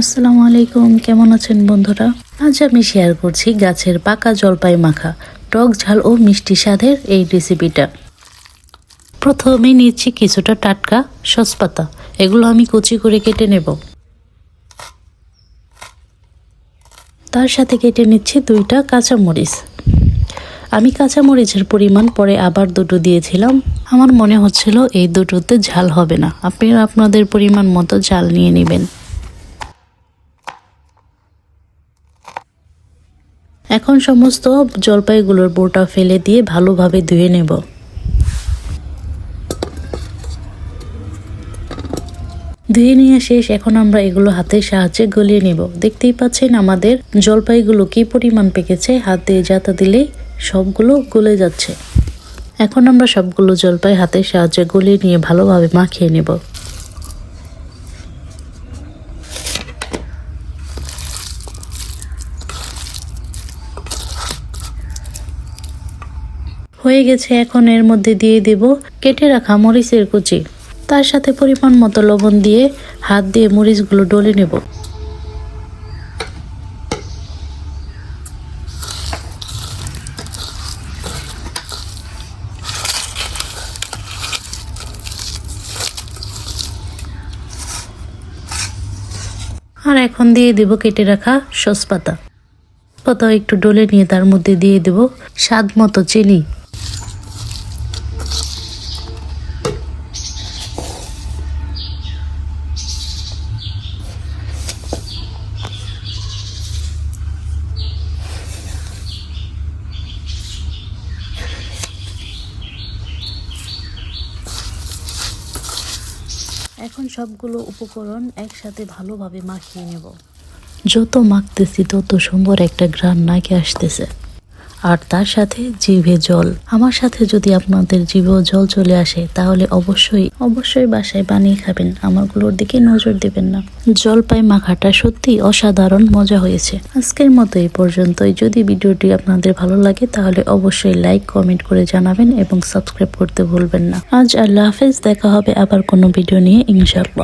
আসসালামু আলাইকুম, কেমন আছেন বন্ধুরা? আজ আমি শেয়ার করছি গাছের পাকা জলপাই মাখা টক ঝাল ও মিষ্টি স্বাদের এই রেসিপিটা প্রথমে নিচ্ছি কিছুটা টাটকা সসপাতা, এগুলো আমি কুচি করে কেটে নেব। তার সাথে কেটে নিচ্ছি দুইটা কাঁচামরিচ। আমি কাঁচামরিচের পরিমাণ পরে আবার দুটো দিয়েছিলাম। আমার মনে হচ্ছিল এই দুটোতে ঝাল হবে না। আপনারা আপনাদের পরিমাণ মতো ঝাল নিয়ে নেবেন। এখন সমস্ত জলপাইগুলোর বোটা ফেলে দিয়ে ভালোভাবে ধুয়ে নেব। ধুয়ে নিয়ে শেষ, এখন আমরা এগুলো হাতের সাহায্যে গলিয়ে নেব। দেখতেই পাচ্ছেন আমাদের জলপাইগুলো কি পরিমাণ পেকেছে, হাত দিয়ে যাতা দিলেই সবগুলো গলে যাচ্ছে। এখন আমরা সবগুলো জলপাই হাতের সাহায্যে গলিয়ে নিয়ে ভালোভাবে মাখিয়ে নেব। হয়ে গেছে, এখন এর মধ্যে দিয়ে দেব কেটে রাখা মরিচের কুচি। তার সাথে পরিমাণ মতো লবণ দিয়ে হাত দিয়ে মরিচগুলো ডলে নেব। আর এখন দিয়ে দেব কেটে রাখা সসপাতা। পাতা একটু ডলে নিয়ে তার মধ্যে দিয়ে দেব স্বাদ মতো চিনি। এখন সবগুলো উপকরণ একসাথে ভালোভাবে মাখিয়ে নেব। যত মাখতেছি, তত সুন্দর একটা ঘ্রাণ নাকে আসতেছে। আর তার সাথে জিভে জল। আমার সাথে যদি আপনাদের জিভেও জল চলে আসে, তাহলে অবশ্যই অবশ্যই বাসায় বানিয়ে খাবেন। আমারগুলোর দিকে নজর দেবেন না। জলপাই মাখাটা সত্যি অসাধারণ মজা হয়েছে। আজকের মতো এই পর্যন্তই। যদি ভিডিওটি আপনাদের ভালো লাগে, তাহলে অবশ্যই লাইক, কমেন্ট করে জানাবেন এবং সাবস্ক্রাইব করতে ভুলবেন না। আজ আল্লাহ হাফেজ। দেখা হবে আবার কোনো ভিডিও নিয়ে, ইনশাআল্লাহ।